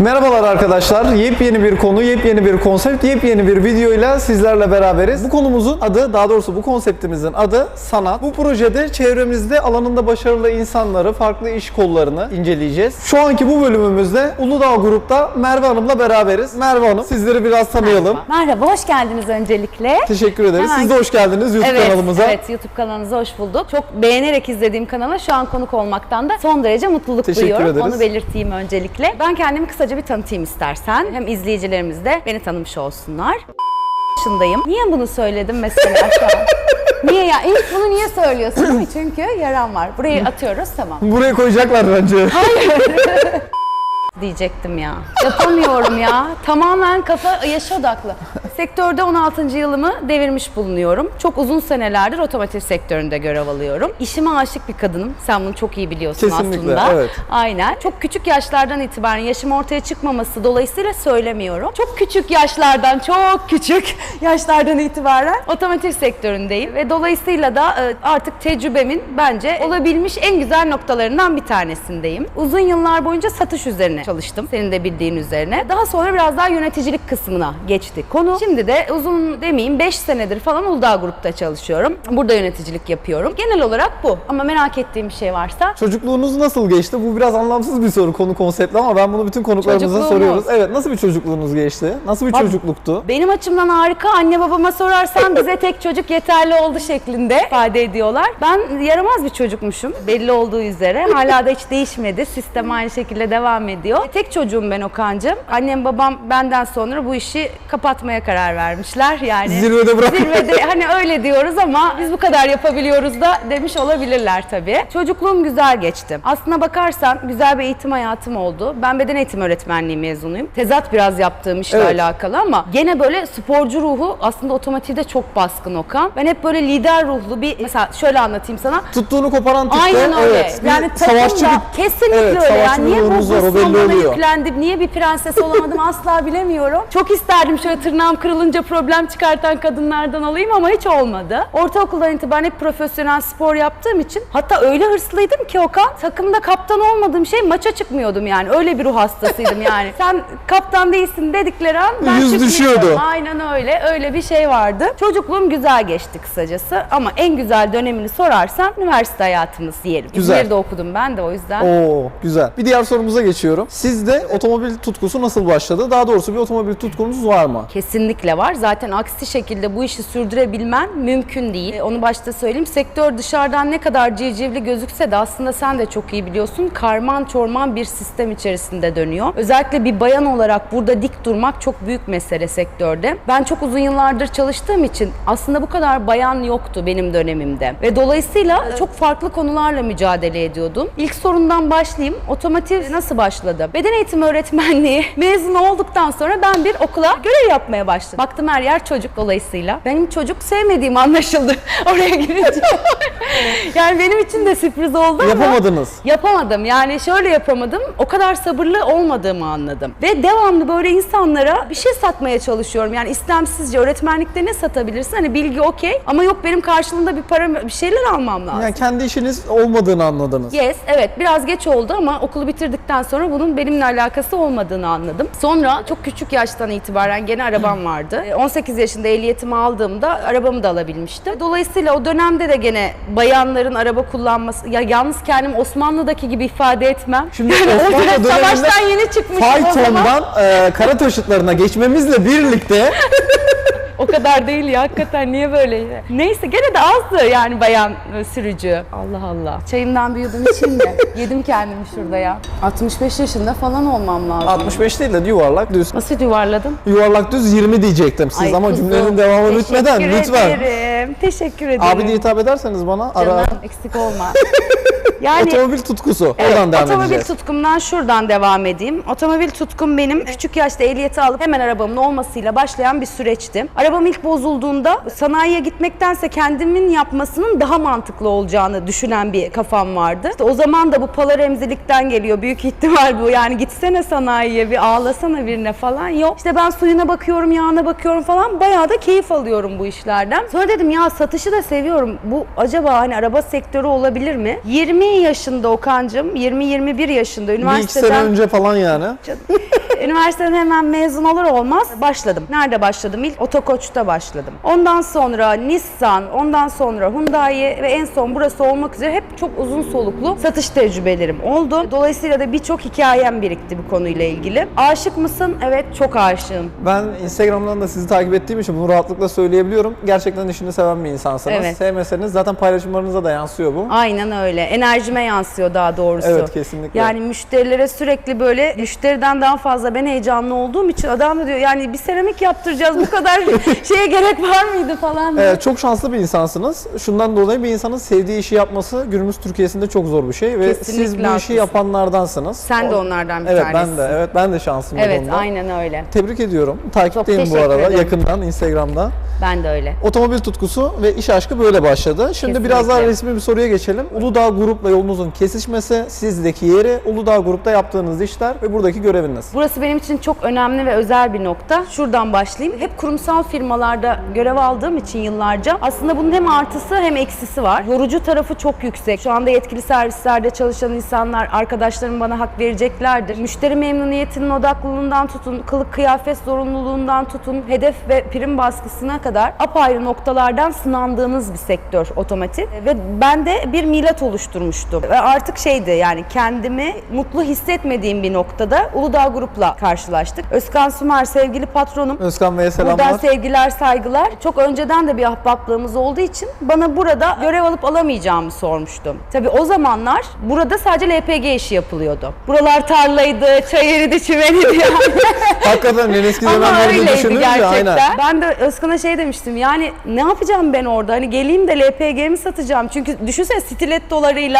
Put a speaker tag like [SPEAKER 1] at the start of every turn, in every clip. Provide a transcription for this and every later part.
[SPEAKER 1] Merhabalar arkadaşlar. Yepyeni bir konu, yepyeni bir konsept, yepyeni bir videoyla sizlerle beraberiz. Bu konumuzun adı, daha doğrusu bu konseptimizin adı sanat. Bu projede çevremizde alanında başarılı insanları, farklı iş kollarını inceleyeceğiz. Şu anki bu bölümümüzde Uludağ Grup'ta Merve Hanım'la beraberiz. Merve Hanım, sizleri biraz tanıyalım.
[SPEAKER 2] Merhaba, hoş geldiniz öncelikle.
[SPEAKER 1] Teşekkür ederiz.
[SPEAKER 2] Hemen-
[SPEAKER 1] Siz de hoş geldiniz YouTube
[SPEAKER 2] evet,
[SPEAKER 1] kanalımıza.
[SPEAKER 2] Evet, YouTube kanalınıza hoş bulduk. Çok beğenerek izlediğim kanala şu an konuk olmaktan da son derece mutluluk
[SPEAKER 1] Teşekkür
[SPEAKER 2] duyuyorum.
[SPEAKER 1] ederiz.
[SPEAKER 2] Onu belirteyim öncelikle. Ben kendimi kısaca bir tanıtayım istersen. Hem izleyicilerimiz de beni tanımış olsunlar. yaşındayım. Niye bunu söyledim mesela şu an? Niye ya? İlk bunu niye söylüyorsun? Çünkü yaram var. Burayı atıyoruz tamam.
[SPEAKER 1] Buraya koyacaklar bence.
[SPEAKER 2] diyecektim ya. Yapamıyorum ya. Tamamen kafa yaş odaklı. Sektörde 16. yılımı devirmiş bulunuyorum. Çok uzun senelerdir otomotiv sektöründe görev alıyorum. İşime aşık bir kadınım. Sen bunu çok iyi biliyorsun
[SPEAKER 1] Kesinlikle,
[SPEAKER 2] aslında.
[SPEAKER 1] evet.
[SPEAKER 2] Aynen. Çok küçük yaşlardan itibaren yaşım ortaya çıkmaması dolayısıyla söylemiyorum. Çok küçük yaşlardan, çok küçük yaşlardan itibaren otomotiv sektöründeyim ve dolayısıyla da e, artık tecrübemin bence olabilmiş en güzel noktalarından bir tanesindeyim. Uzun yıllar boyunca satış üzerine çalıştım. Senin de bildiğin üzerine. Daha sonra biraz daha yöneticilik kısmına geçti konu. Şimdi de uzun demeyeyim 5 senedir falan Uludağ Grup'ta çalışıyorum. Burada yöneticilik yapıyorum. Genel olarak bu. Ama merak ettiğim bir şey varsa
[SPEAKER 1] Çocukluğunuz nasıl geçti? Bu biraz anlamsız bir soru konu konseptli ama ben bunu bütün konuklarımıza soruyoruz. Evet, nasıl bir çocukluğunuz geçti? Nasıl bir
[SPEAKER 2] Bak-
[SPEAKER 1] çocukluktu?
[SPEAKER 2] Benim açımdan harika. Anne babama sorarsan bize tek çocuk yeterli oldu şeklinde ifade ediyorlar. Ben yaramaz bir çocukmuşum. Belli olduğu üzere. Hala da hiç değişmedi. Sistem aynı şekilde devam ediyor. Tek çocuğum ben Okan'cığım. Annem babam benden sonra bu işi kapatmaya karar vermişler. Yani
[SPEAKER 1] Zirvede bırak.
[SPEAKER 2] Zirvede hani öyle diyoruz ama biz bu kadar yapabiliyoruz da demiş olabilirler tabii. Çocukluğum güzel geçti. Aslına bakarsan güzel bir eğitim hayatım oldu. Ben beden eğitimi öğretmenliği mezunuyum. Tezat biraz yaptığım işle
[SPEAKER 1] Evet.
[SPEAKER 2] alakalı ama gene böyle sporcu ruhu aslında otomotivde çok baskın Okan. Ben hep böyle lider ruhlu bir mesela şöyle anlatayım sana.
[SPEAKER 1] Tuttuğunu koparan tipte
[SPEAKER 2] Aynen öyle.
[SPEAKER 1] evet. bir
[SPEAKER 2] yani
[SPEAKER 1] savaşçı
[SPEAKER 2] takımda
[SPEAKER 1] bir
[SPEAKER 2] kesinlikle
[SPEAKER 1] evet,
[SPEAKER 2] öyle.
[SPEAKER 1] savaşçı
[SPEAKER 2] Yani
[SPEAKER 1] bir
[SPEAKER 2] niye bu
[SPEAKER 1] ruhunuz var, o
[SPEAKER 2] bana
[SPEAKER 1] oluyor.
[SPEAKER 2] yüklendim, niye bir prenses olamadım asla bilemiyorum. Çok isterdim şöyle tırnağım kırılınca problem çıkartan kadınlardan olayım ama hiç olmadı. Ortaokuldan itibaren hep profesyonel spor yaptığım için hatta öyle hırslıydım ki Okan takımda kaptan olmadığım şey maça çıkmıyordum yani. Öyle bir ruh hastasıydım yani. Sen kaptan değilsin dedikleri an ben
[SPEAKER 1] Yüz
[SPEAKER 2] çıkmıyordum.
[SPEAKER 1] düşüyordu.
[SPEAKER 2] Aynen öyle. Öyle bir şey vardı. Çocukluğum güzel geçti kısacası ama en güzel dönemini sorarsan üniversite hayatımız diyelim.
[SPEAKER 1] Güzel.
[SPEAKER 2] İzmir'de okudum ben de o yüzden.
[SPEAKER 1] Oo güzel. Bir diğer sorumuza geçiyorum. Sizde otomobil tutkusu nasıl başladı? Daha doğrusu bir otomobil tutkunuz var mı?
[SPEAKER 2] Kesinlikle var. Zaten aksi şekilde bu işi sürdürebilmen mümkün değil. E, Onu başta söyleyeyim. Sektör dışarıdan ne kadar civcivli gözükse de aslında sen de çok iyi biliyorsun. Karman çorman bir sistem içerisinde dönüyor. Özellikle bir bayan olarak burada dik durmak çok büyük mesele sektörde. Ben çok uzun yıllardır çalıştığım için aslında bu kadar bayan yoktu benim dönemimde. Ve dolayısıyla çok farklı konularla mücadele ediyordum. İlk sorundan başlayayım. Otomotiv nasıl başladı? Beden eğitimi öğretmenliği mezun olduktan sonra ben bir okula görev yapmaya başladım. Baktım her yer çocuk dolayısıyla. Benim çocuk sevmediğim anlaşıldı oraya girince. yani benim için de sürpriz oldu ama
[SPEAKER 1] Yapamadınız.
[SPEAKER 2] Yapamadım. Yani şöyle yapamadım. O kadar sabırlı olmadığımı anladım. Ve devamlı böyle insanlara bir şey satmaya çalışıyorum. Yani istemsizce öğretmenlikte ne satabilirsin? Hani bilgi okey ama yok benim karşılığında bir para bir şeyler almam lazım.
[SPEAKER 1] Yani kendi işiniz olmadığını anladınız.
[SPEAKER 2] Yes, evet biraz geç oldu ama okulu bitirdikten sonra bunun benimle alakası olmadığını anladım. Sonra çok küçük yaştan itibaren gene arabam vardı. E, 18 yaşında ehliyetimi aldığımda arabamı da alabilmiştim. Dolayısıyla o dönemde de gene bayanların araba kullanması, ya yalnız kendimi Osmanlı'daki gibi ifade etmem.
[SPEAKER 1] Şimdi Osmanlı
[SPEAKER 2] dönem
[SPEAKER 1] döneminde
[SPEAKER 2] savaştan yeni çıkmışım o zaman.
[SPEAKER 1] Fayton'dan e, kara taşıtlarına geçmemizle birlikte
[SPEAKER 2] O kadar değil ya hakikaten niye böyle? Neyse gene de azdı yani bayan e, sürücü. Allah Allah. Çayımdan bir yudum içeyim de. Yedim kendimi şurada ya. 65 yaşında falan olmam lazım.
[SPEAKER 1] 65 değil de yuvarlak düz.
[SPEAKER 2] Nasıl yuvarladım?
[SPEAKER 1] Yuvarlak düz 20 diyecektim siz
[SPEAKER 2] Ay
[SPEAKER 1] ama
[SPEAKER 2] kuzum,
[SPEAKER 1] cümlenin devamı bitmeden
[SPEAKER 2] teşekkür
[SPEAKER 1] lütfen.
[SPEAKER 2] ederim. Teşekkür ederim.
[SPEAKER 1] Abi diye hitap ederseniz bana ara
[SPEAKER 2] Canım, eksik olma. Yani
[SPEAKER 1] otomobil tutkusu.
[SPEAKER 2] Evet,
[SPEAKER 1] Oradan devam
[SPEAKER 2] otomobil
[SPEAKER 1] edeceğiz.
[SPEAKER 2] tutkumdan şuradan devam edeyim. Otomobil tutkum benim küçük yaşta ehliyeti alıp hemen arabamın olmasıyla başlayan bir süreçti. Arabam ilk bozulduğunda sanayiye gitmektense kendimin yapmasının daha mantıklı olacağını düşünen bir kafam vardı. İşte o zaman da bu pala remzilikten geliyor. Büyük ihtimal bu. Yani gitsene sanayiye bir ağlasana birine falan. Yok. İşte ben suyuna bakıyorum, yağına bakıyorum falan. Bayağı da keyif alıyorum bu işlerden. Sonra dedim ya satışı da seviyorum. Bu acaba hani araba sektörü olabilir mi? 20 yaşında Okan'cım, 20-21 yaşında
[SPEAKER 1] Bir iki
[SPEAKER 2] üniversiteden...
[SPEAKER 1] sene önce falan yani.
[SPEAKER 2] Üniversiteden hemen mezun olur olmaz başladım. Nerede başladım? İlk Otokoç'ta başladım. Ondan sonra Nissan, ondan sonra Hyundai ve en son burası olmak üzere hep çok uzun soluklu satış tecrübelerim oldu. Dolayısıyla da birçok hikayem birikti bu konuyla ilgili. Aşık mısın? Evet çok aşığım.
[SPEAKER 1] Ben Instagram'dan da sizi takip ettiğim için bunu rahatlıkla söyleyebiliyorum. Gerçekten işini seven bir insansınız.
[SPEAKER 2] Evet.
[SPEAKER 1] Sevmeseniz zaten paylaşımlarınıza da yansıyor bu.
[SPEAKER 2] Aynen öyle. Enerjime yansıyor daha doğrusu.
[SPEAKER 1] Evet, kesinlikle.
[SPEAKER 2] Yani müşterilere sürekli böyle müşteriden daha fazla ben heyecanlı olduğum için adam da diyor yani bir seramik yaptıracağız bu kadar şeye gerek var mıydı falan. diyor.
[SPEAKER 1] Evet, çok şanslı bir insansınız. Şundan dolayı bir insanın sevdiği işi yapması günümüz Türkiye'sinde çok zor bir şey ve siz bu
[SPEAKER 2] Kesinlikle
[SPEAKER 1] işi
[SPEAKER 2] haklısın.
[SPEAKER 1] yapanlardansınız.
[SPEAKER 2] Sen de onlardan bir
[SPEAKER 1] Evet
[SPEAKER 2] tanesin.
[SPEAKER 1] ben de. Evet ben de şanslıyım
[SPEAKER 2] Evet
[SPEAKER 1] konuda.
[SPEAKER 2] aynen öyle.
[SPEAKER 1] Tebrik ediyorum. Takipteyim bu
[SPEAKER 2] teşekkür
[SPEAKER 1] arada
[SPEAKER 2] ederim.
[SPEAKER 1] yakından Instagram'da.
[SPEAKER 2] Ben de öyle.
[SPEAKER 1] Otomobil tutkusu ve iş aşkı böyle başladı. Şimdi biraz daha
[SPEAKER 2] Kesinlikle.
[SPEAKER 1] resmi bir soruya geçelim. Uludağ Grup'la yolunuzun kesişmesi, sizdeki yeri, Uludağ Grup'ta yaptığınız işler ve buradaki göreviniz.
[SPEAKER 2] Burası benim için çok önemli ve özel bir nokta. Şuradan başlayayım. Hep kurumsal firmalarda görev aldığım için yıllarca aslında bunun hem artısı hem eksisi var. Yorucu tarafı çok yüksek. Şu anda yetkili servislerde çalışan insanlar, arkadaşlarım bana hak vereceklerdir. Müşteri memnuniyetinin odaklılığından tutun, kılık kıyafet zorunluluğundan tutun, hedef ve prim baskısına kadar apayrı noktalardan sınandığınız bir sektör otomotiv. Ve ben de bir milat oluşturmuştum. Ve artık şeydi yani kendimi mutlu hissetmediğim bir noktada Uludağ Grup'la karşılaştık. Özkan Sümer sevgili patronum.
[SPEAKER 1] Özkan Bey'e
[SPEAKER 2] Buradan
[SPEAKER 1] selamlar.
[SPEAKER 2] sevgiler, saygılar. Çok önceden de bir ahbaplığımız olduğu için bana burada görev alıp alamayacağımı sormuştum. Tabii o zamanlar burada sadece LPG işi yapılıyordu. Buralar tarlaydı, çay eridi, çimeniydi yani.
[SPEAKER 1] Hakikaten en eski
[SPEAKER 2] Ama
[SPEAKER 1] zamanlarda
[SPEAKER 2] gerçekten.
[SPEAKER 1] aynen.
[SPEAKER 2] Ben de Özkan'a şey demiştim yani ne yapacağım ben orada? Hani geleyim de LPG mi satacağım? Çünkü düşünsene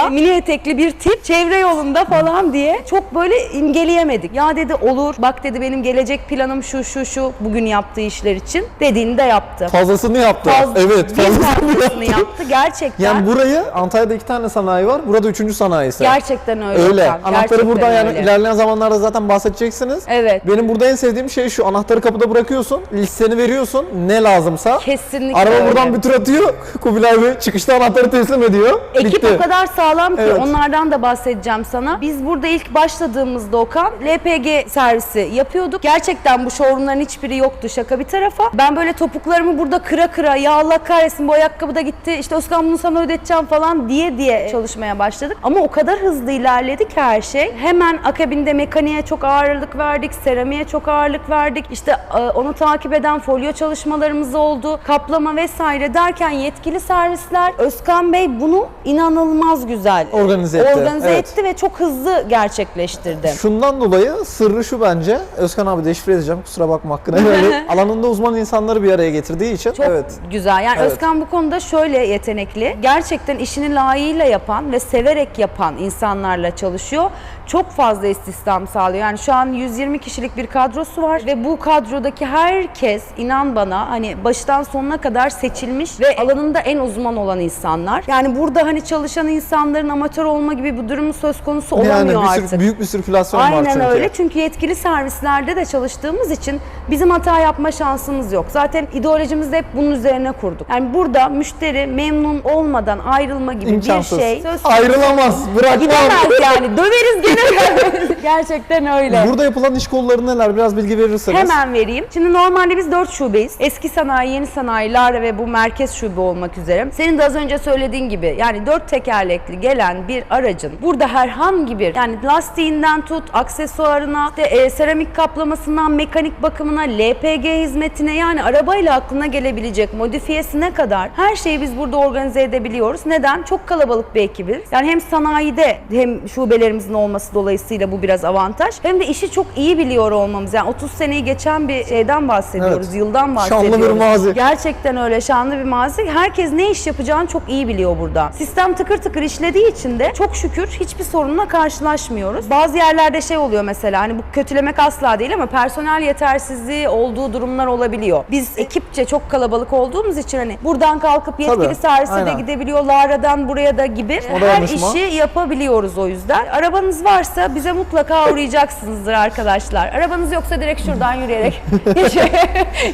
[SPEAKER 2] stilettolarıyla mini etekli bir tip çevre yolunda falan diye çok böyle imgeleyemedik. Ya dedi olur bak dedi benim gelecek planım şu şu şu bugün yaptığı işler için dediğini de yaptı.
[SPEAKER 1] Fazlasını yaptı.
[SPEAKER 2] Faz-
[SPEAKER 1] evet,
[SPEAKER 2] bir
[SPEAKER 1] fazlasını
[SPEAKER 2] fazlasını
[SPEAKER 1] yaptı.
[SPEAKER 2] yaptı gerçekten.
[SPEAKER 1] Yani burayı Antalya'da iki tane sanayi var. Burada üçüncü sanayisi.
[SPEAKER 2] gerçekten öyle.
[SPEAKER 1] Öyle. Anahtarı
[SPEAKER 2] gerçekten
[SPEAKER 1] burada yani
[SPEAKER 2] öyle.
[SPEAKER 1] ilerleyen zamanlarda zaten bahsedeceksiniz.
[SPEAKER 2] Evet.
[SPEAKER 1] Benim burada en sevdiğim şey şu. Anahtarı kapıda bırakıyorsun. Listeni veriyorsun. Ne lazımsa.
[SPEAKER 2] Kesinlikle
[SPEAKER 1] Araba
[SPEAKER 2] öyle.
[SPEAKER 1] buradan bir tur atıyor. Kubilay Bey çıkışta anahtarı teslim ediyor.
[SPEAKER 2] Ekip
[SPEAKER 1] Bitti.
[SPEAKER 2] o kadar sağlam ki
[SPEAKER 1] Evet.
[SPEAKER 2] onlardan da bahsedeceğim sana. Biz burada ilk başladığımızda Okan LPG servisi yapıyorduk. Gerçekten bu showroomların hiçbiri yoktu şaka bir tarafa. Ben böyle topuklarımı burada kıra kıra ya Allah kahretsin bu ayakkabı da gitti işte Özkan bunu sana ödeteceğim falan diye diye çalışmaya başladık. Ama o kadar hızlı ilerledi ki her şey. Hemen akabinde mekaniğe çok ağırlık verdik, seramiğe çok ağırlık verdik. İşte e, onu takip eden folyo çalışmalarımız oldu. Kaplama vesaire derken yetkili servisler Özkan Bey bunu inanılmaz güzel
[SPEAKER 1] Organize etti,
[SPEAKER 2] organize
[SPEAKER 1] evet.
[SPEAKER 2] etti ve çok hızlı gerçekleştirdi.
[SPEAKER 1] Şundan dolayı sırrı şu bence. Özkan abi deşifre edeceğim. Kusura bakma hakkını. helal et. Alanında uzman insanları bir araya getirdiği için.
[SPEAKER 2] Çok
[SPEAKER 1] evet.
[SPEAKER 2] güzel. Yani
[SPEAKER 1] Evet.
[SPEAKER 2] Özkan bu konuda şöyle yetenekli. Gerçekten işini layığıyla yapan ve severek yapan insanlarla çalışıyor. Çok fazla istihdam sağlıyor. Yani şu an 120 kişilik bir kadrosu var ve bu kadrodaki herkes inan bana hani baştan sonuna kadar seçilmiş ve alanında en uzman olan insanlar. Yani burada hani çalışan insanların amatör olma gibi bir durum söz konusu olamıyor
[SPEAKER 1] Yani bir
[SPEAKER 2] artık.
[SPEAKER 1] sürü, büyük bir sirkülasyon var
[SPEAKER 2] Aynen
[SPEAKER 1] çünkü.
[SPEAKER 2] öyle çünkü yetkili servislerde de çalıştığımız için bizim hata yapma şansımız yok. Zaten ideolojimizi de hep bunun üzerine kurduk. Yani burada müşteri memnun olmadan ayrılma gibi
[SPEAKER 1] İmkansız.
[SPEAKER 2] bir şey söz konusu.
[SPEAKER 1] Ayrılamaz. Bırakmam.
[SPEAKER 2] Gidemez yani. Döveriz gene. Gerçekten öyle.
[SPEAKER 1] Burada yapılan iş kolları neler? Biraz bilgi verirseniz.
[SPEAKER 2] Hemen vereyim. Şimdi normalde biz 4 şubeyiz. Eski sanayi, yeni sanayi, Lara ve bu merkez şube olmak üzere. Senin de az önce söylediğin gibi yani 4 tekerlekli gelen bir aracın burada herhangi bir yani lastiğinden tut, aksesuarına, işte, e, seramik kaplamasından, mekanik bakımına, LPG hizmetine yani arabayla aklına gelebilecek modifiyesine kadar her şeyi biz burada organize edebiliyoruz. Neden? Çok kalabalık bir ekibiz. Yani hem sanayide hem şubelerimizin olması dolayısıyla bu biraz avantaj. Hem de işi çok iyi biliyor olmamız. Yani 30 seneyi geçen bir şeyden bahsediyoruz.
[SPEAKER 1] Evet.
[SPEAKER 2] Yıldan
[SPEAKER 1] Şanlı
[SPEAKER 2] bahsediyoruz.
[SPEAKER 1] bir mazi.
[SPEAKER 2] Gerçekten öyle şanlı bir mazi. Herkes ne iş yapacağını çok iyi biliyor burada. Sistem tıkır tıkır işlediği için de çok şükür hiçbir sorunla karşılaşmıyoruz. Bazı yerlerde şey oluyor mesela hani bu kötülemek asla değil ama personel yetersizliği olduğu durumlar olabiliyor. Biz ekipçe çok kalabalık olduğumuz için hani buradan kalkıp yetkili
[SPEAKER 1] Tabii,
[SPEAKER 2] servise de
[SPEAKER 1] aynen.
[SPEAKER 2] gidebiliyor. Lara'dan buraya da gibi
[SPEAKER 1] O da
[SPEAKER 2] her
[SPEAKER 1] yanlışma.
[SPEAKER 2] işi yapabiliyoruz o yüzden. Arabanız varsa bize mutlaka uğrayacaksınızdır arkadaşlar. Arabanız yoksa direkt şuradan yürüyerek geçe-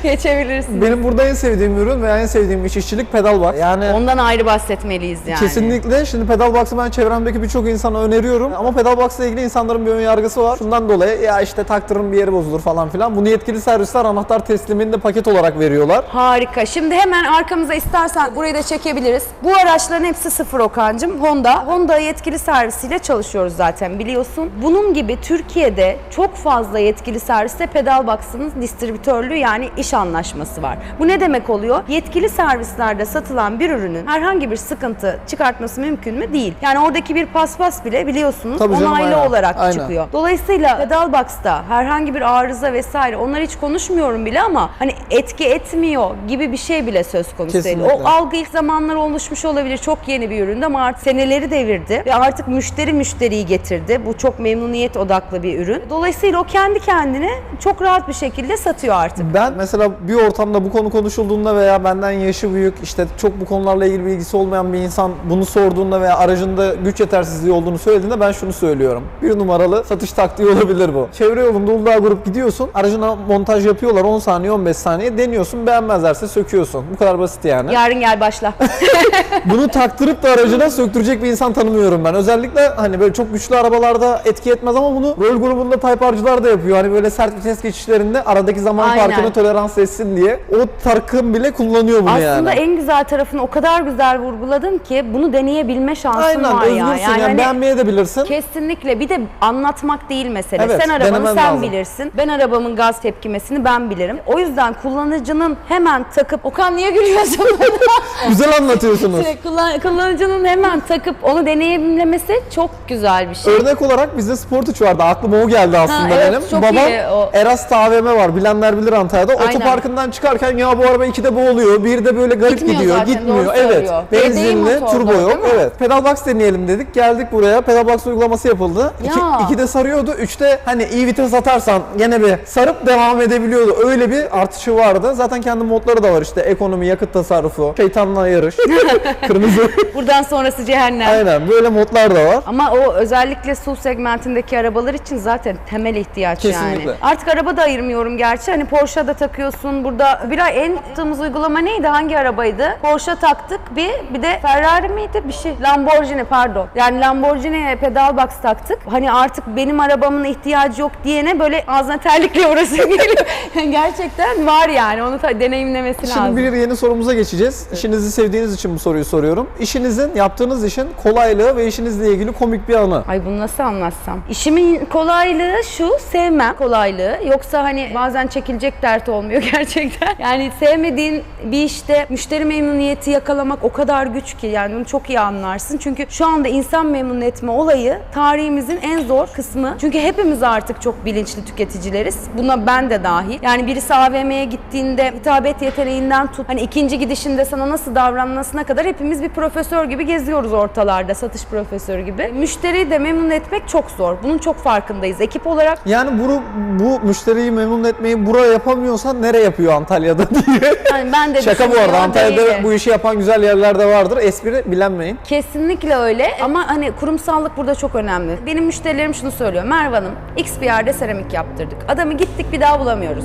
[SPEAKER 2] geçebilirsiniz.
[SPEAKER 1] Benim burada en sevdiğim ürün veya en sevdiğim iş işçilik pedal box. Yani
[SPEAKER 2] Ondan ayrı bahsetmeliyiz yani.
[SPEAKER 1] Kesinlikle. Şimdi pedal box'ı ben çevremdeki birçok insana öneriyorum. Ama pedal box'la ilgili insanların bir ön yargısı var. Şundan dolayı ya işte taktırın bir yeri bozulur falan filan. Bunu yetkili servisler anahtar teslimini de paket olarak veriyorlar.
[SPEAKER 2] Harika. Şimdi hemen arkamıza istersen burayı da çekebiliriz. Bu araçların hepsi sıfır Okan'cım. Honda. Honda yetkili servisiyle çalışıyoruz zaten biliyorsun. Bunun gibi Türkiye'de çok fazla yetkili serviste pedal box'ın distribütörlüğü yani iş anlaşması var. Bu ne demek oluyor? Yetkili servislerde satılan bir ürünün herhangi bir sıkıntı çıkartması mümkün mü? Değil. Yani oradaki bir paspas bile biliyorsunuz
[SPEAKER 1] Tabii canım,
[SPEAKER 2] onaylı
[SPEAKER 1] aynen.
[SPEAKER 2] olarak
[SPEAKER 1] Aynen.
[SPEAKER 2] çıkıyor. Dolayısıyla pedal box'ta herhangi bir arıza vesaire onlar hiç konuşmuyorum bile ama hani etki etmiyor gibi bir şey bile söz konusu değil. O algı ilk zamanlar oluşmuş olabilir. Çok yeni bir üründü ama artık seneleri devirdi ve artık müşteri müşteriyi getirdi. Bu çok memnuniyet odaklı bir ürün. Dolayısıyla o kendi kendine çok rahat bir şekilde satıyor artık.
[SPEAKER 1] Ben mesela bir ortamda bu konu konuşulduğunda veya benden yaşı büyük işte çok bu konularla ilgili bilgisi olmayan bir insan bunu sorduğunda veya aracında güç yetersizliği olduğunu söylediğinde ben şunu söylüyorum. Bir numaralı satış taktiği olabilir bu. Çevre yolunda Uludağ grup gidiyorsun. Aracına montaj yapıyorlar 10 saniye 15 saniye deniyorsun beğenmezlerse söküyorsun. Bu kadar basit yani.
[SPEAKER 2] Yarın gel başla.
[SPEAKER 1] Bunu taktırıp da aracına söktürecek bir insan tanımıyorum ben. Özellikle hani böyle çok güçlü arabalarda etki etmez ama bunu rol grubunda Type R'cılar da yapıyor. Hani böyle sert vites geçişlerinde aradaki zaman
[SPEAKER 2] Aynen.
[SPEAKER 1] farkını tolerans etsin diye. O takım bile kullanıyor bunu
[SPEAKER 2] Aslında
[SPEAKER 1] yani.
[SPEAKER 2] en güzel tarafını o kadar güzel vurguladın ki bunu deneyebilme şansın
[SPEAKER 1] Aynen
[SPEAKER 2] var
[SPEAKER 1] özgürsün
[SPEAKER 2] ya.
[SPEAKER 1] yani,
[SPEAKER 2] hani
[SPEAKER 1] beğenmeye de bilirsin.
[SPEAKER 2] Kesinlikle. Bir de anlatmak değil mesele.
[SPEAKER 1] Evet,
[SPEAKER 2] sen arabanı sen
[SPEAKER 1] lazım.
[SPEAKER 2] bilirsin. Ben arabamın gaz tepkimesini ben bilirim. O yüzden kullanıcının hemen takıp Okan niye gülüyorsun?
[SPEAKER 1] Güzel anlatıyorsunuz.
[SPEAKER 2] Kullan- kullanıcının hemen takıp onu deneyimlemesi çok güzel bir şey.
[SPEAKER 1] Örnek olarak bizde Sportage vardı. Aklıma o geldi aslında
[SPEAKER 2] evet,
[SPEAKER 1] benim.
[SPEAKER 2] çok
[SPEAKER 1] Babam
[SPEAKER 2] iyi o.
[SPEAKER 1] Eras AVM var. Bilenler bilir Antalya'da.
[SPEAKER 2] Aynen.
[SPEAKER 1] Otoparkından çıkarken ya bu araba ikide boğuluyor. Bir de böyle garip
[SPEAKER 2] Gitmiyor
[SPEAKER 1] gidiyor.
[SPEAKER 2] zaten,
[SPEAKER 1] Gitmiyor. Evet. Benzinli, turbo yok. Evet. Pedal box deneyelim dedik. Geldik buraya. Pedal box uygulaması yapıldı. İki,
[SPEAKER 2] Ya.
[SPEAKER 1] ikide sarıyordu. Üçte hani iyi vites atarsan gene bir sarıp devam edebiliyordu. Öyle bir artışı vardı. Zaten kendi modları da var işte. Ekonomi, yakıt tasarrufu, şeytanla yarış, kırmızı.
[SPEAKER 2] Buradan sonrası cehennem.
[SPEAKER 1] Aynen. Böyle modlar da var.
[SPEAKER 2] Ama o özellikle SUV segmentindeki arabalar için zaten temel ihtiyaç
[SPEAKER 1] Kesinlikle.
[SPEAKER 2] yani. Artık araba da ayırmıyorum gerçi. Hani Porsche'da takıyorsun. Burada bir ay en yaptığımız uygulama neydi? Hangi arabaydı? Porsche taktık bir. Bir de Ferrari miydi? Bir şey. Lamborghini pardon. Yani Lamborghini'ye pedal box taktık. Hani artık benim arabamın ihtiyacı yok diyene böyle ağzına terlikle uğrasın geliyor. Gerçekten var yani. Onu deneyimlemesi
[SPEAKER 1] Şimdi
[SPEAKER 2] lazım.
[SPEAKER 1] bir yeni sorumuza geçeceğiz. İşinizi sevdiğiniz için bu soruyu soruyorum. İşinizin, yaptığınız işin kolaylığı ve işinizle ilgili komik bir anı.
[SPEAKER 2] Ay bunu nasıl anlatsam? İşimin kolaylığı şu, sevmem kolaylığı. Yoksa hani bazen çekilecek dert olmuyor gerçekten. Yani sevmediğin bir işte müşteri memnuniyeti yakalamak o kadar güç ki yani bunu çok iyi anlarsın. Çünkü şu anda insan memnun etme olayı tarihimizin en zor kısmı. Çünkü hepimiz artık çok bilinçli tüketicileriz. Buna ben de dahil. Yani birisi AVM'ye gittiğinde hitabet yeteneğinden tut hani ikinci gidişinde sana nasıl davranmasına kadar hepimiz bir profesör gibi geziyoruz ortalarda satış profesörü gibi. Müşteriyi de memnun etmek çok zor. Bunun çok farkındayız ekip olarak.
[SPEAKER 1] Yani bunu, bu müşteriyi memnun etmeyi buraya yapamıyorsan nereye yapıyor Antalya'da diye.
[SPEAKER 2] Yani ben de
[SPEAKER 1] Şaka bu arada Antalya'da
[SPEAKER 2] değil.
[SPEAKER 1] bu işi yapan güzel yerler de vardır. Espri bilenmeyin.
[SPEAKER 2] Kesinlikle öyle ama hani kurumsallık burada çok önemli. Benim müşterilerim şunu söylüyor. Merve Hanım X bir yerde seramik yaptırdık. Adamı gittik bir daha bulamıyoruz.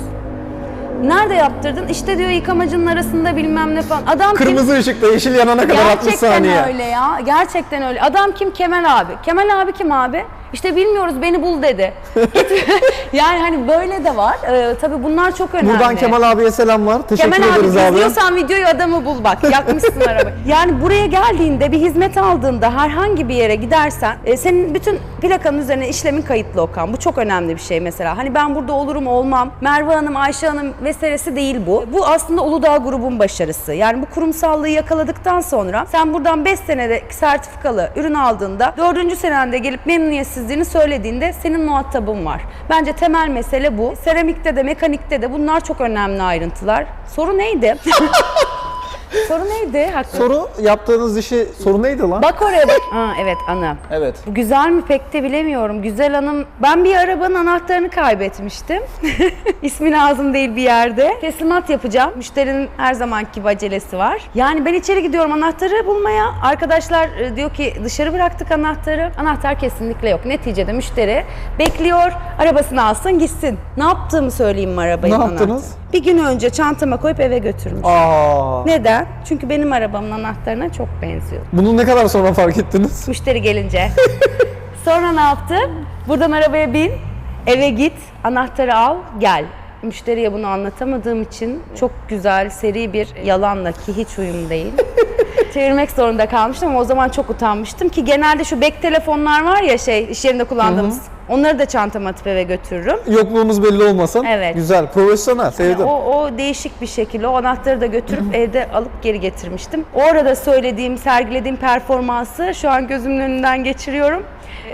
[SPEAKER 2] Nerede yaptırdın? İşte diyor yıkamacının arasında bilmem ne falan. Adam kim?
[SPEAKER 1] Kırmızı ışıkta yeşil yanana kadar 60
[SPEAKER 2] Gerçekten
[SPEAKER 1] saniye.
[SPEAKER 2] öyle ya. Gerçekten öyle. Adam kim? Kemal abi. Kemal abi kim abi? İşte bilmiyoruz beni bul dedi. yani hani böyle de var. Ee, tabii bunlar çok önemli.
[SPEAKER 1] Buradan Kemal abiye selamlar. Teşekkür
[SPEAKER 2] Kemal abi
[SPEAKER 1] ederiz abi.
[SPEAKER 2] izliyorsan videoyu adamı bul bak. Yakmışsın arabayı. Yani buraya geldiğinde bir hizmet aldığında herhangi bir yere gidersen e, senin bütün plakanın üzerine işlemin kayıtlı Okan. Bu çok önemli bir şey mesela. Hani ben burada olurum olmam. Merve Hanım, Ayşe Hanım vesairesi değil bu. Bu aslında Uludağ grubun başarısı. Yani bu kurumsallığı yakaladıktan sonra sen buradan 5 senede sertifikalı ürün aldığında 4. senende gelip memnuniyetsizliğini söylediğinde senin muhatabın var. Bence temel mesele bu. Seramikte de mekanikte de bunlar çok önemli ayrıntılar. Soru neydi? Soru neydi? Hakkı?
[SPEAKER 1] Soru yaptığınız işi soru neydi lan?
[SPEAKER 2] Bak oraya bak. Ha, evet anı.
[SPEAKER 1] Evet.
[SPEAKER 2] Bu güzel mi pek de bilemiyorum. Güzel hanım. Ben bir arabanın anahtarını kaybetmiştim. İsmi lazım değil bir yerde. Teslimat yapacağım. Müşterinin her zamanki gibi acelesi var. Yani ben içeri gidiyorum anahtarı bulmaya. Arkadaşlar e, diyor ki dışarı bıraktık anahtarı. Anahtar kesinlikle yok. Neticede müşteri bekliyor. Arabasını alsın gitsin. Ne yaptığımı söyleyeyim mi arabayı
[SPEAKER 1] Ne yaptınız?
[SPEAKER 2] Bir gün önce çantama koyup eve götürmüş.
[SPEAKER 1] Aa.
[SPEAKER 2] Neden? Çünkü benim arabamın anahtarına çok benziyor.
[SPEAKER 1] Bunu ne kadar sonra fark ettiniz?
[SPEAKER 2] Müşteri gelince. Sonra ne yaptı? Buradan arabaya bin, eve git, anahtarı al, gel. Müşteriye bunu anlatamadığım için çok güzel, seri bir yalanla ki hiç uyum değil. Çevirmek zorunda kalmıştım ama o zaman çok utanmıştım ki genelde şu bek telefonlar var ya şey iş yerinde kullandığımız. Onları da çantama atıp eve götürürüm.
[SPEAKER 1] Yokluğunuz belli olmasın.
[SPEAKER 2] Evet.
[SPEAKER 1] Güzel, profesyonel,
[SPEAKER 2] Yani
[SPEAKER 1] sevdim.
[SPEAKER 2] o, o değişik bir şekilde o anahtarı da götürüp evde alıp geri getirmiştim. O arada söylediğim, sergilediğim performansı şu an gözümün önünden geçiriyorum.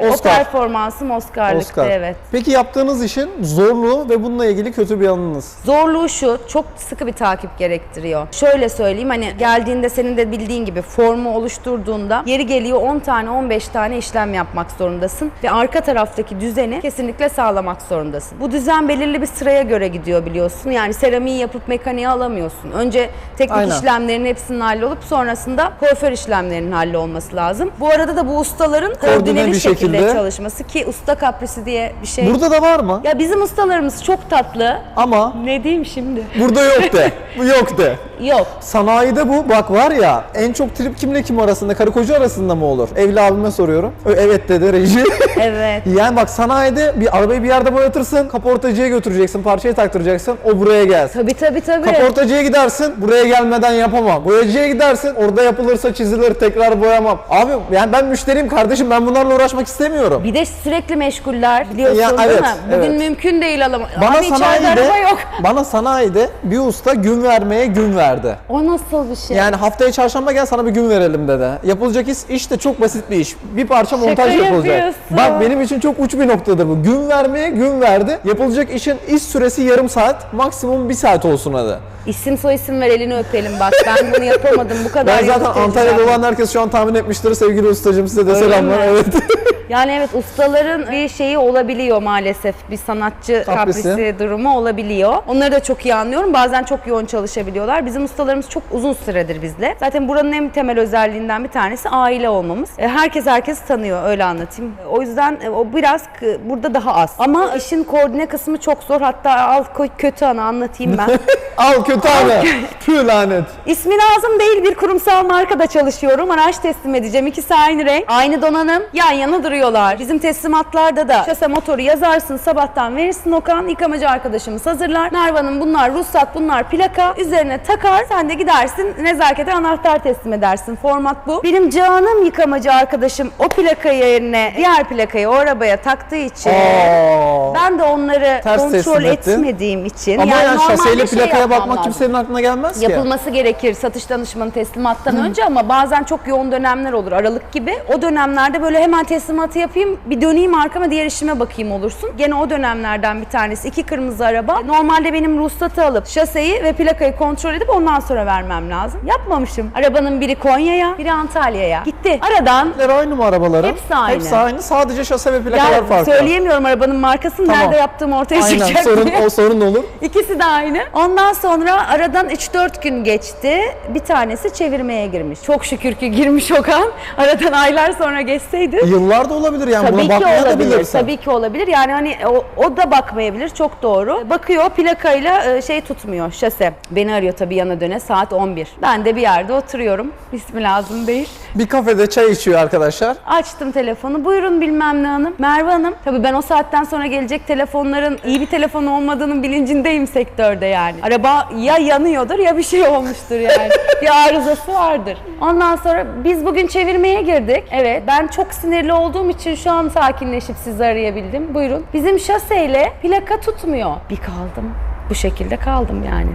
[SPEAKER 2] O
[SPEAKER 1] Oscar.
[SPEAKER 2] performansım Oscar'lıktı
[SPEAKER 1] Oscar.
[SPEAKER 2] evet.
[SPEAKER 1] Peki yaptığınız işin zorluğu ve bununla ilgili kötü bir yanınız.
[SPEAKER 2] Zorluğu şu, çok sıkı bir takip gerektiriyor. Şöyle söyleyeyim hani geldiğinde senin de bildiğin gibi formu oluşturduğunda yeri geliyor 10 tane 15 tane işlem yapmak zorundasın. Ve arka taraftaki düzeni kesinlikle sağlamak zorundasın. Bu düzen belirli bir sıraya göre gidiyor biliyorsun. Yani seramiği yapıp mekaniğe alamıyorsun. Önce teknik
[SPEAKER 1] Aynen.
[SPEAKER 2] işlemlerin hepsinin hallolup sonrasında kuaför işlemlerinin hallolması lazım. Bu arada da bu ustaların koordineli
[SPEAKER 1] bir
[SPEAKER 2] şekilde
[SPEAKER 1] şekilde.
[SPEAKER 2] çalışması ki usta kaprisi diye bir şey.
[SPEAKER 1] Burada da var mı?
[SPEAKER 2] Ya bizim ustalarımız çok tatlı.
[SPEAKER 1] Ama
[SPEAKER 2] Ne diyeyim şimdi?
[SPEAKER 1] burada yok de. Yok de.
[SPEAKER 2] Yok.
[SPEAKER 1] Sanayide bu bak var ya en çok trip kimle kim arasında karı koca arasında mı olur? Evli abime soruyorum. Ö, Evet dedi reji.
[SPEAKER 2] Evet.
[SPEAKER 1] yani bak sanayide bir arabayı bir yerde boyatırsın kaportacıya götüreceksin parçayı taktıracaksın o buraya gelsin.
[SPEAKER 2] Tabii tabii tabii.
[SPEAKER 1] Kaportacıya gidersin buraya gelmeden yapamam. Boyacıya gidersin orada yapılırsa çizilir tekrar boyamam. Abi yani ben müşteriyim kardeşim ben bunlarla uğraşmak istemiyorum.
[SPEAKER 2] Bir de sürekli meşguller biliyorsun
[SPEAKER 1] Ya,
[SPEAKER 2] değil
[SPEAKER 1] evet,
[SPEAKER 2] mi? Bugün
[SPEAKER 1] evet.
[SPEAKER 2] mümkün değil alam.
[SPEAKER 1] Bana
[SPEAKER 2] Abi içeride
[SPEAKER 1] sanayide,
[SPEAKER 2] araba yok.
[SPEAKER 1] bana sanayide bir usta gün vermeye gün verdi.
[SPEAKER 2] O nasıl bir şey?
[SPEAKER 1] Yani haftaya çarşamba gel sana bir gün verelim dedi. Yapılacak iş, iş de çok basit bir iş. Bir parça montaj yapılacak.
[SPEAKER 2] yapıyorsun.
[SPEAKER 1] Bak benim için çok uç bir noktadır bu. Gün vermeye gün verdi. Yapılacak işin iş süresi yarım saat, maksimum bir saat olsun hadi.
[SPEAKER 2] İsim soy isim ver elini öpelim bak. Ben bunu yapamadım bu kadar.
[SPEAKER 1] Ben zaten Antalya'da olan herkes şu an tahmin etmiştir. Sevgili ustacığım size de selamlar.
[SPEAKER 2] mi?
[SPEAKER 1] Evet.
[SPEAKER 2] Yani evet ustaların bir şeyi olabiliyor maalesef. Bir sanatçı
[SPEAKER 1] Kaprisi.
[SPEAKER 2] kaprisi durumu olabiliyor. Onları da çok iyi anlıyorum. Bazen çok yoğun çalışabiliyorlar. Bizim ustalarımız çok uzun süredir bizle. Zaten buranın en temel özelliğinden bir tanesi aile olmamız. E, Herkes herkes tanıyor öyle anlatayım. O yüzden e, o biraz k- burada daha az. Ama işin koordine kısmı çok zor. Hatta al ko- kötü anı anlatayım ben.
[SPEAKER 1] Al kötü abi. Tüh lanet.
[SPEAKER 2] İsmi lazım değil bir kurumsal markada çalışıyorum. Araç teslim edeceğim. İkisi aynı renk. Aynı donanım. Yan yana duruyorlar. Bizim teslimatlarda da şase motoru yazarsın sabahtan verirsin Okan. Yıkamacı arkadaşımız hazırlar. Narvan'ın bunlar ruhsat bunlar plaka. Üzerine takar. Sen de gidersin nezakete anahtar teslim edersin. Format bu. Benim canım yıkamacı arkadaşım o plakayı yerine diğer plakayı o arabaya taktığı için
[SPEAKER 1] Aa.
[SPEAKER 2] ben de onları
[SPEAKER 1] Ters
[SPEAKER 2] kontrol
[SPEAKER 1] teslim ettin.
[SPEAKER 2] etmediğim için
[SPEAKER 1] Ama yani,
[SPEAKER 2] normalde
[SPEAKER 1] şaseyle
[SPEAKER 2] şey
[SPEAKER 1] plakaya
[SPEAKER 2] yapmam
[SPEAKER 1] bakmak
[SPEAKER 2] lazım.
[SPEAKER 1] kimsenin aklına gelmez ki.
[SPEAKER 2] Yapılması gerekir satış danışmanı teslimattan önce ama bazen çok yoğun dönemler olur Aralık gibi. O dönemlerde böyle hemen teslimatı yapayım bir döneyim arkama diğer işime bakayım olursun. Gene o dönemlerden bir tanesi iki kırmızı araba. Normalde benim ruhsatı alıp şaseyi ve plakayı kontrol edip ondan sonra vermem lazım. Yapmamışım. Arabanın biri Konya'ya biri Antalya'ya. Gitti. Aradan
[SPEAKER 1] aynı mı arabaların?
[SPEAKER 2] Hepsi aynı.
[SPEAKER 1] Hepsi aynı. Sadece şase ve plakalar
[SPEAKER 2] ya
[SPEAKER 1] farklı.
[SPEAKER 2] söyleyemiyorum arabanın markasını
[SPEAKER 1] Tamam.
[SPEAKER 2] nerede yaptığım ortaya
[SPEAKER 1] Aynen.
[SPEAKER 2] çıkacak
[SPEAKER 1] Sorun,
[SPEAKER 2] diye.
[SPEAKER 1] o sorun olur.
[SPEAKER 2] İkisi de aynı. Ondan sonra aradan 3-4 gün geçti. Bir tanesi çevirmeye girmiş. Çok şükür ki girmiş Okan. Aradan aylar sonra geçseydi.
[SPEAKER 1] Yıllar da olabilir yani
[SPEAKER 2] Tabii
[SPEAKER 1] buna
[SPEAKER 2] ki olabilir.
[SPEAKER 1] bilirsin.
[SPEAKER 2] Tabii ki olabilir. Yani hani o, o da bakmayabilir. Çok doğru. Bakıyor plakayla e, şey tutmuyor şase. Beni arıyor tabii yana döne saat 11. Ben de bir yerde oturuyorum. İsmi lazım değil.
[SPEAKER 1] Bir kafede çay içiyor arkadaşlar.
[SPEAKER 2] Açtım telefonu. Buyurun bilmem ne hanım. Merve Hanım. Tabii ben o saatten sonra gelecek telefonların iyi bir telefon olmadığının bilincindeyim sektörde yani. Araba ya yanıyordur ya bir şey olmuştur yani. bir arızası vardır. Ondan sonra biz bugün çevirmeye girdik. Evet. Ben çok sinirli olduğum için şu an sakinleşip sizi arayabildim. Buyurun. Bizim şaseyle plaka tutmuyor. Bir kaldım. Bu şekilde kaldım yani.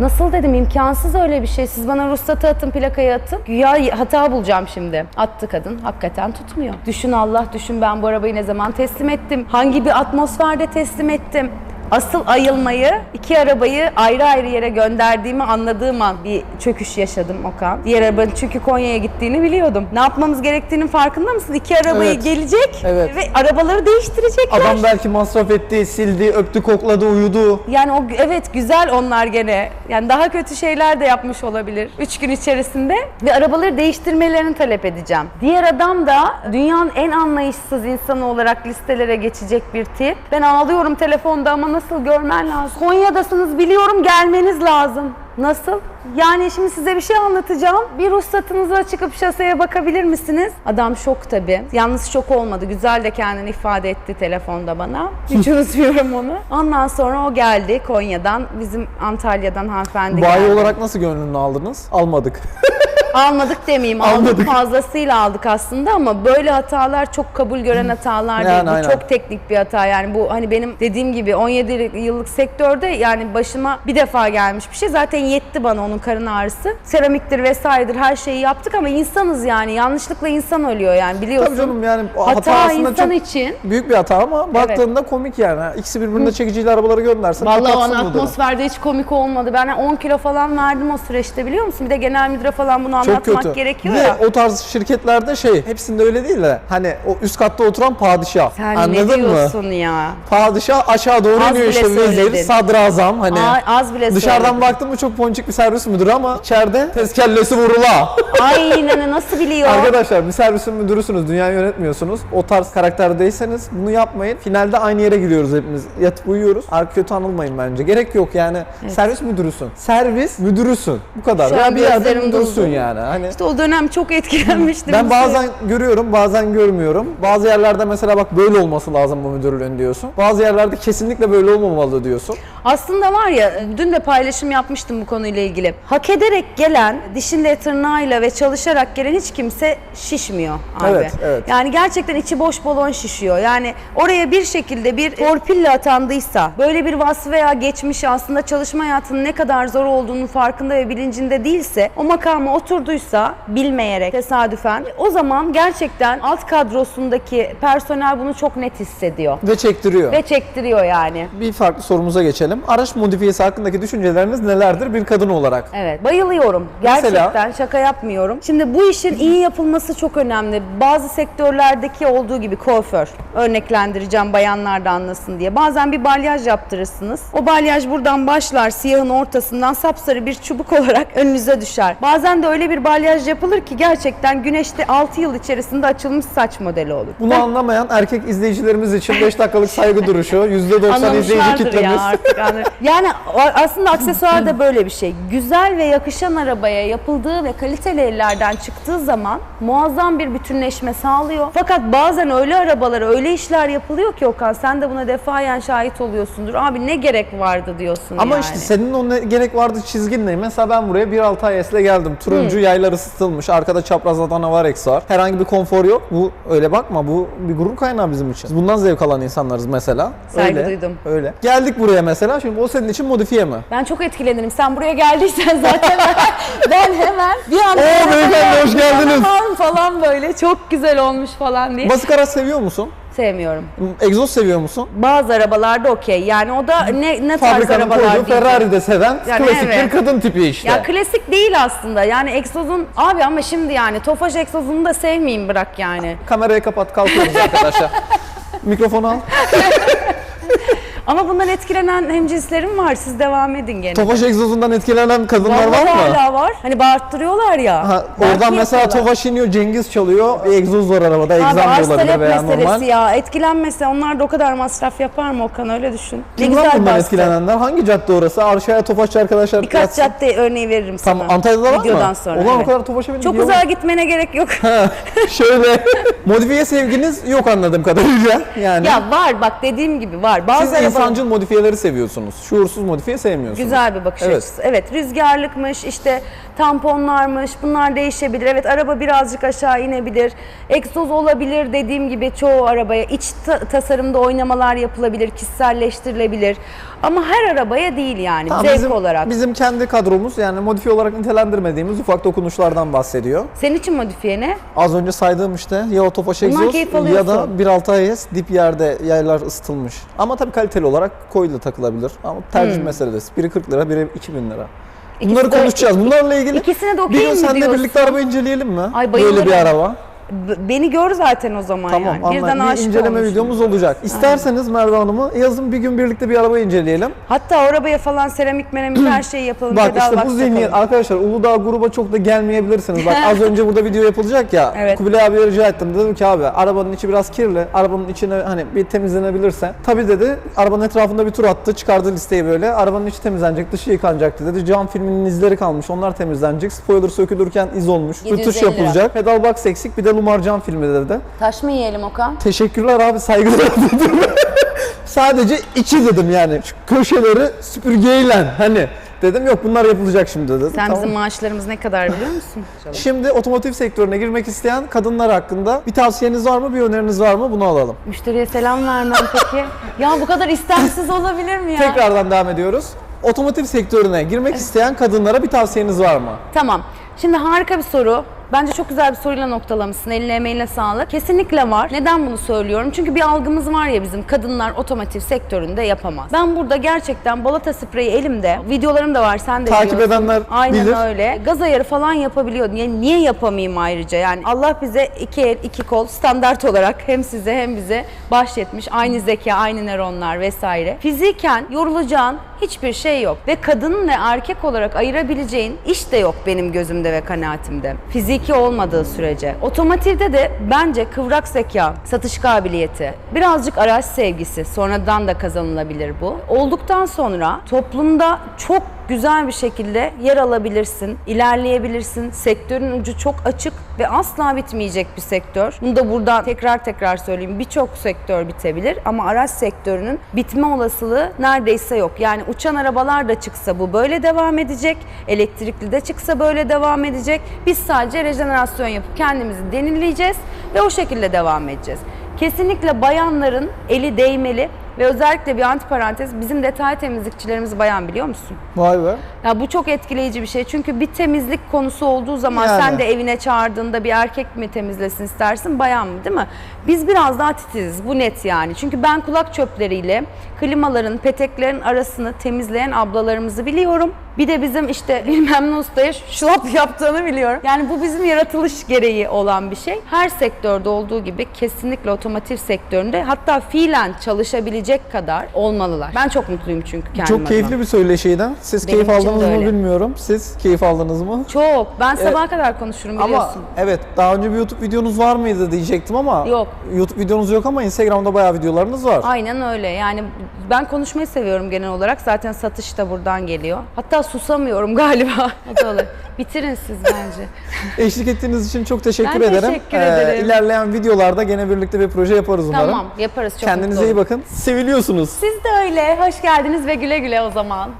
[SPEAKER 2] Nasıl dedim imkansız öyle bir şey. Siz bana ruhsatı atın, plakayı atın. Güya hata bulacağım şimdi. Attı kadın. Hakikaten tutmuyor. Düşün Allah düşün ben bu arabayı ne zaman teslim ettim? Hangi bir atmosferde teslim ettim? Asıl ayılmayı iki arabayı ayrı ayrı yere gönderdiğimi anladığım an bir çöküş yaşadım Okan. Diğer arabanın çünkü Konya'ya gittiğini biliyordum. Ne yapmamız gerektiğinin farkında mısın? İki arabayı
[SPEAKER 1] Evet.
[SPEAKER 2] gelecek
[SPEAKER 1] Evet.
[SPEAKER 2] ve arabaları değiştirecekler.
[SPEAKER 1] Adam belki masraf etti, sildi, öptü, kokladı, uyudu.
[SPEAKER 2] Yani o evet güzel onlar gene. Yani daha kötü şeyler de yapmış olabilir 3 gün içerisinde ve arabaları değiştirmelerini talep edeceğim. Diğer adam da dünyanın en anlayışsız insanı olarak listelere geçecek bir tip. Ben ağlıyorum telefonda ama nasıl görmen lazım. Konya'dasınız biliyorum gelmeniz lazım. Nasıl? Yani şimdi size bir şey anlatacağım. Bir ruhsatınıza çıkıp şaseye bakabilir misiniz? Adam şok tabii. Yalnız şok olmadı. Güzel de kendini ifade etti telefonda bana. Hiç unutmuyorum onu. Ondan sonra o geldi Konya'dan. Bizim Antalya'dan hanımefendi
[SPEAKER 1] Bayi
[SPEAKER 2] geldi.
[SPEAKER 1] olarak nasıl gönlünü aldınız? Almadık.
[SPEAKER 2] Almadık demeyeyim. Aldık
[SPEAKER 1] Almadık.
[SPEAKER 2] fazlasıyla aldık aslında ama böyle hatalar çok kabul gören hatalar değil.
[SPEAKER 1] Yani
[SPEAKER 2] Bu
[SPEAKER 1] aynen.
[SPEAKER 2] çok teknik bir hata. Yani bu hani benim dediğim gibi 17 yıllık sektörde yani başıma bir defa gelmiş bir şey. Zaten yetti bana onun karın ağrısı. Seramiktir vesairedir her şeyi yaptık ama insanız yani. Yanlışlıkla insan ölüyor yani biliyorsun.
[SPEAKER 1] Tabii canım yani
[SPEAKER 2] Hata,
[SPEAKER 1] hata aslında
[SPEAKER 2] insan
[SPEAKER 1] çok
[SPEAKER 2] için.
[SPEAKER 1] büyük bir hata ama baktığında komik yani. İkisi birbirine çekiciyle arabaları göndersen
[SPEAKER 2] Vallahi
[SPEAKER 1] durum.
[SPEAKER 2] atmosferde hiç komik olmadı. Ben 10 kilo falan verdim o süreçte biliyor musun? Bir de genel müdüre falan bunu
[SPEAKER 1] Çok
[SPEAKER 2] anlatmak
[SPEAKER 1] kötü.
[SPEAKER 2] gerekiyor
[SPEAKER 1] Ve
[SPEAKER 2] ya.
[SPEAKER 1] o tarz şirketlerde şey hepsinde öyle değil de hani o üst katta oturan padişah.
[SPEAKER 2] Sen
[SPEAKER 1] Anladın
[SPEAKER 2] ne
[SPEAKER 1] mı?
[SPEAKER 2] diyorsun ya?
[SPEAKER 1] Padişah aşağı doğru
[SPEAKER 2] Az
[SPEAKER 1] iniyor işte vezir, sadrazam hani.
[SPEAKER 2] Aa, az bile
[SPEAKER 1] Dışarıdan
[SPEAKER 2] söyledin.
[SPEAKER 1] baktın mı çok ponçik bir servis müdürü ama içeride tezkellesi vurula.
[SPEAKER 2] Aynen nasıl biliyor?
[SPEAKER 1] Arkadaşlar bir servisin müdürüsünüz, dünyayı yönetmiyorsunuz. O tarz karakterdeyseniz bunu yapmayın. Finalde aynı yere gidiyoruz hepimiz. Yatıp uyuyoruz. Arka kötü anılmayın bence. Gerek yok yani. Servis müdürüsün. Servis müdürüsün. Bu kadar.
[SPEAKER 2] Şu
[SPEAKER 1] Ya
[SPEAKER 2] an
[SPEAKER 1] bir yerde müdürsün
[SPEAKER 2] doldu.
[SPEAKER 1] Yani. Hani
[SPEAKER 2] İşte o dönem çok etkilenmiştim.
[SPEAKER 1] ben bazen görüyorum, bazen görmüyorum. Bazı yerlerde mesela bak böyle olması lazım bu müdürlüğün diyorsun. Bazı yerlerde kesinlikle böyle olmamalı diyorsun.
[SPEAKER 2] Aslında var ya dün de paylaşım yapmıştım bu konuyla ilgili. Hak ederek gelen, dişiyle tırnağıyla ve çalışarak gelen hiç kimse şişmiyor abi.
[SPEAKER 1] Evet, evet.
[SPEAKER 2] Yani gerçekten içi boş balon şişiyor. Yani oraya bir şekilde bir torpille atandıysa, böyle bir vasfı veya geçmişi aslında çalışma hayatının ne kadar zor olduğunu farkında ve bilincinde değilse, o makama oturduysa bilmeyerek, tesadüfen, o zaman gerçekten alt kadrosundaki personel bunu çok net hissediyor.
[SPEAKER 1] Ve çektiriyor.
[SPEAKER 2] Ve çektiriyor yani.
[SPEAKER 1] Bir farklı sorumuza geçelim. Araç modifiyesi hakkındaki düşünceleriniz nelerdir bir kadın olarak?
[SPEAKER 2] Evet, bayılıyorum. Gerçekten şaka yapmıyorum. Şimdi bu işin iyi yapılması çok önemli. Bazı sektörlerdeki olduğu gibi kuaför. Örneklendireceğim bayanlar da anlasın diye. Bazen bir balyaj yaptırırsınız. O balyaj buradan başlar siyahın ortasından sapsarı bir çubuk olarak önünüze düşer. Bazen de öyle bir balyaj yapılır ki gerçekten güneşte 6 yıl içerisinde açılmış saç modeli olur.
[SPEAKER 1] Bunu anlamayan erkek izleyicilerimiz için 5 dakikalık saygı duruşu, %90 izleyici kitlemiz.
[SPEAKER 2] ya artık Yani o- aslında aksesuar da böyle bir şey. Güzel ve yakışan arabaya yapıldığı ve kaliteli ellerden çıktığı zaman muazzam bir bütünleşme sağlıyor. Fakat bazen öyle arabalara öyle işler yapılıyor ki Okan sen de buna defayen şahit oluyorsundur. Abi ne gerek vardı diyorsun
[SPEAKER 1] Ama
[SPEAKER 2] yani.
[SPEAKER 1] işte senin o ne gerek vardı çizgin ne? Mesela ben buraya 1.6 IS ile geldim. Turuncu yaylar ısıtılmış. Arkada çapraz Adana var eksi var. Herhangi bir konfor yok. Bu öyle bakma. Bu bir gurur kaynağı bizim için. Biz bundan zevk alan insanlarız mesela.
[SPEAKER 2] Saygı
[SPEAKER 1] öyle,
[SPEAKER 2] duydum.
[SPEAKER 1] Öyle. Geldik buraya mesela. Şimdi o senin için modifiye mi?
[SPEAKER 2] Ben çok etkilenirim. Sen buraya geldiysen zaten ben hemen bir anda
[SPEAKER 1] Oo, beyefendi, hoş geldiniz.
[SPEAKER 2] falan falan böyle çok güzel olmuş falan diye
[SPEAKER 1] Basık araç seviyor musun?
[SPEAKER 2] Sevmiyorum.
[SPEAKER 1] Egzoz seviyor musun?
[SPEAKER 2] Bazı arabalarda okey. Yani o da ne ne tarz
[SPEAKER 1] Fabrikanın
[SPEAKER 2] arabalar
[SPEAKER 1] koyduğu
[SPEAKER 2] diyeceğim.
[SPEAKER 1] Ferrari'de seven
[SPEAKER 2] Yani
[SPEAKER 1] klasik
[SPEAKER 2] evet.
[SPEAKER 1] bir kadın tipi işte.
[SPEAKER 2] Ya klasik değil aslında. Yani egzozun abi ama şimdi yani Tofaş egzozunu da sevmeyeyim bırak yani.
[SPEAKER 1] Kamerayı kapat kalkıyoruz arkadaşlar. Mikrofonu al.
[SPEAKER 2] Ama bundan etkilenen hemcinslerim var. Siz devam edin gene.
[SPEAKER 1] Tofaş egzozundan etkilenen kadınlar var mı?
[SPEAKER 2] hala var. Hani bağırttırıyorlar ya.
[SPEAKER 1] Ha,
[SPEAKER 2] Belki
[SPEAKER 1] oradan mesela
[SPEAKER 2] yapıyorlar.
[SPEAKER 1] Tofaş iniyor, Cengiz çalıyor. Bir egzoz var arabada.
[SPEAKER 2] Abi
[SPEAKER 1] Egzam
[SPEAKER 2] arz
[SPEAKER 1] da olabilir
[SPEAKER 2] talep
[SPEAKER 1] veya
[SPEAKER 2] meselesi
[SPEAKER 1] normal.
[SPEAKER 2] ya. Etkilenmese onlar da o kadar masraf yapar mı Okan öyle düşün. Ne
[SPEAKER 1] Kim lan
[SPEAKER 2] güzel
[SPEAKER 1] bundan
[SPEAKER 2] bastı.
[SPEAKER 1] etkilenenler? Hangi cadde orası? Arşaya Tofaşçı arkadaşlar.
[SPEAKER 2] Birkaç
[SPEAKER 1] yatsın.
[SPEAKER 2] cadde örneği veririm sana.
[SPEAKER 1] Tamam Antalya'da var
[SPEAKER 2] Videodan
[SPEAKER 1] mı?
[SPEAKER 2] sonra.
[SPEAKER 1] Ulan
[SPEAKER 2] evet.
[SPEAKER 1] o kadar Tofaş'a bindim.
[SPEAKER 2] Çok uzağa gitmene gerek yok.
[SPEAKER 1] Ha, Şöyle. Modifiye sevginiz yok anladığım kadarıyla. Yani.
[SPEAKER 2] ya var bak dediğim gibi var. Bazı arabalar-
[SPEAKER 1] insancıl modifiyeleri seviyorsunuz. Şuursuz modifiye sevmiyorsunuz.
[SPEAKER 2] Güzel bir bakış
[SPEAKER 1] Evet.
[SPEAKER 2] açısı. Evet rüzgarlıkmış işte tamponlarmış bunlar değişebilir. Evet araba birazcık aşağı inebilir. Egzoz olabilir dediğim gibi çoğu arabaya. iç ta- tasarımda oynamalar yapılabilir, kişiselleştirilebilir. Ama her arabaya değil yani
[SPEAKER 1] Tamam,
[SPEAKER 2] zevk
[SPEAKER 1] bizim,
[SPEAKER 2] olarak.
[SPEAKER 1] Bizim kendi kadromuz yani modifiye olarak nitelendirmediğimiz ufak dokunuşlardan bahsediyor.
[SPEAKER 2] Senin için modifiye ne?
[SPEAKER 1] Az önce saydığım işte ya Otofaş egzoz ya da
[SPEAKER 2] alıyorsun.
[SPEAKER 1] 1.6 AES dip yerde yaylar ısıtılmış. Ama tabii kaliteli olarak koyuyla takılabilir. Ama tercih
[SPEAKER 2] Hmm.
[SPEAKER 1] meselesi. Biri 40 lira, biri 2000 lira.
[SPEAKER 2] İkisi
[SPEAKER 1] Bunları
[SPEAKER 2] de-
[SPEAKER 1] konuşacağız. Bunlarla ilgili
[SPEAKER 2] İkisine de
[SPEAKER 1] bir
[SPEAKER 2] okey
[SPEAKER 1] gün seninle birlikte araba inceleyelim mi?
[SPEAKER 2] Ay,
[SPEAKER 1] Böyle bir
[SPEAKER 2] bayılırım.
[SPEAKER 1] araba.
[SPEAKER 2] Beni gör zaten o zaman
[SPEAKER 1] Tamam
[SPEAKER 2] yani. Birden
[SPEAKER 1] anladım. Bir
[SPEAKER 2] aşık
[SPEAKER 1] inceleme
[SPEAKER 2] olmuşum.
[SPEAKER 1] videomuz olacak. İsterseniz Merve Hanım'ı yazın bir gün birlikte bir araba inceleyelim.
[SPEAKER 2] Hatta arabaya falan seramik meramik her şeyi yapalım.
[SPEAKER 1] Bak
[SPEAKER 2] pedal
[SPEAKER 1] işte
[SPEAKER 2] box
[SPEAKER 1] bu zihniyet
[SPEAKER 2] takalım.
[SPEAKER 1] arkadaşlar Uludağ gruba çok da gelmeyebilirsiniz. Bak az önce burada video yapılacak ya.
[SPEAKER 2] Evet.
[SPEAKER 1] Kubilay abiye rica ettim. Dedim ki abi arabanın içi biraz kirli. Arabanın içine hani bir temizlenebilirse. Tabii dedi. Arabanın etrafında bir tur attı. Çıkardı listeyi böyle. Arabanın içi temizlenecek, dışı yıkanacaktı dedi. Cam filminin izleri kalmış. Onlar temizlenecek. Spoiler sökülürken iz olmuş.
[SPEAKER 2] 750
[SPEAKER 1] Rütuş
[SPEAKER 2] lira.
[SPEAKER 1] yapılacak. Pedal box eksik. Bir de lumar cam filmi dedi.
[SPEAKER 2] Taş mı yiyelim Okan?
[SPEAKER 1] Teşekkürler abi saygılar dedim. Sadece içi dedim yani. Şu köşeleri süpürgeyle hani. Dedim yok bunlar yapılacak şimdi dedim.
[SPEAKER 2] Sen
[SPEAKER 1] Tamam.
[SPEAKER 2] bizim maaşlarımız ne kadar biliyor musun?
[SPEAKER 1] Şimdi otomotiv sektörüne girmek isteyen kadınlar hakkında bir tavsiyeniz var mı, bir öneriniz var mı? Bunu alalım.
[SPEAKER 2] Müşteriye selam vermem peki. ya bu kadar istemsiz olabilir mi ya?
[SPEAKER 1] Tekrardan devam ediyoruz. Otomotiv sektörüne girmek isteyen kadınlara bir tavsiyeniz var mı?
[SPEAKER 2] Tamam. Şimdi harika bir soru. Bence çok güzel bir soruyla noktalamışsın. Eline emeğine sağlık. Kesinlikle var. Neden bunu söylüyorum? Çünkü bir algımız var ya bizim kadınlar otomotiv sektöründe yapamaz. Ben burada gerçekten balata spreyi elimde. Videolarım da var sen de
[SPEAKER 1] Takip
[SPEAKER 2] biliyorsun.
[SPEAKER 1] edenler
[SPEAKER 2] Aynen
[SPEAKER 1] bilir.
[SPEAKER 2] öyle. Gaz ayarı falan yapabiliyor. Niye, niye yapamayayım ayrıca? Yani Allah bize iki el iki kol standart olarak hem size hem bize bahşetmiş. Aynı zeka, aynı nöronlar vesaire. Fiziken yorulacağın hiçbir şey yok. Ve kadın ve erkek olarak ayırabileceğin iş de yok benim gözümde ve kanaatimde. Fiziki olmadığı sürece. Otomotivde de bence kıvrak zeka, satış kabiliyeti, birazcık araç sevgisi sonradan da kazanılabilir bu. Olduktan sonra toplumda çok güzel bir şekilde yer alabilirsin, ilerleyebilirsin. Sektörün ucu çok açık ve asla bitmeyecek bir sektör. Bunu da buradan tekrar tekrar söyleyeyim. Birçok sektör bitebilir ama araç sektörünün bitme olasılığı neredeyse yok. Yani uçan arabalar da çıksa bu böyle devam edecek. Elektrikli de çıksa böyle devam edecek. Biz sadece rejenerasyon yapıp kendimizi denileyeceğiz ve o şekilde devam edeceğiz. Kesinlikle bayanların eli değmeli ve özellikle bir antiparantez bizim detay temizlikçilerimiz bayan biliyor musun?
[SPEAKER 1] Vay be.
[SPEAKER 2] Ya bu çok etkileyici bir şey. Çünkü bir temizlik konusu olduğu zaman
[SPEAKER 1] Yani.
[SPEAKER 2] sen de evine çağırdığında bir erkek mi temizlesin istersin, bayan mı değil mi? Biz biraz daha titiziz. Bu net yani. Çünkü ben kulak çöpleriyle klimaların, peteklerin arasını temizleyen ablalarımızı biliyorum. Bir de bizim işte bilmem ne ustaya şlap yaptığını biliyorum. Yani bu bizim yaratılış gereği olan bir şey. Her sektörde olduğu gibi kesinlikle otomotiv sektöründe hatta fiilen çalışabilecek kadar olmalılar. Ben çok mutluyum çünkü kendim
[SPEAKER 1] Çok
[SPEAKER 2] adıma.
[SPEAKER 1] keyifli bir söyleşiydi. Siz
[SPEAKER 2] Benim
[SPEAKER 1] keyif aldınız mı bilmiyorum. Siz keyif aldınız mı?
[SPEAKER 2] Çok. Ben sabaha kadar konuşurum
[SPEAKER 1] Ama
[SPEAKER 2] biliyorsun.
[SPEAKER 1] evet daha önce bir YouTube videonuz var mıydı diyecektim ama
[SPEAKER 2] Yok.
[SPEAKER 1] YouTube videonuz yok ama Instagram'da bayağı videolarınız var.
[SPEAKER 2] Aynen öyle. Yani ben konuşmayı seviyorum genel olarak. Zaten satış da buradan geliyor. Hatta susamıyorum galiba. O da olur. Bitirin siz bence.
[SPEAKER 1] Eşlik ettiğiniz için çok teşekkür
[SPEAKER 2] Ben
[SPEAKER 1] ederim.
[SPEAKER 2] teşekkür ederim.
[SPEAKER 1] ilerleyen videolarda gene birlikte bir proje yaparız umarım.
[SPEAKER 2] tamam yaparız çok
[SPEAKER 1] Kendinize
[SPEAKER 2] mutlu
[SPEAKER 1] iyi
[SPEAKER 2] olurum.
[SPEAKER 1] bakın. Seviliyorsunuz.
[SPEAKER 2] Siz de öyle. Hoş geldiniz ve güle güle o zaman.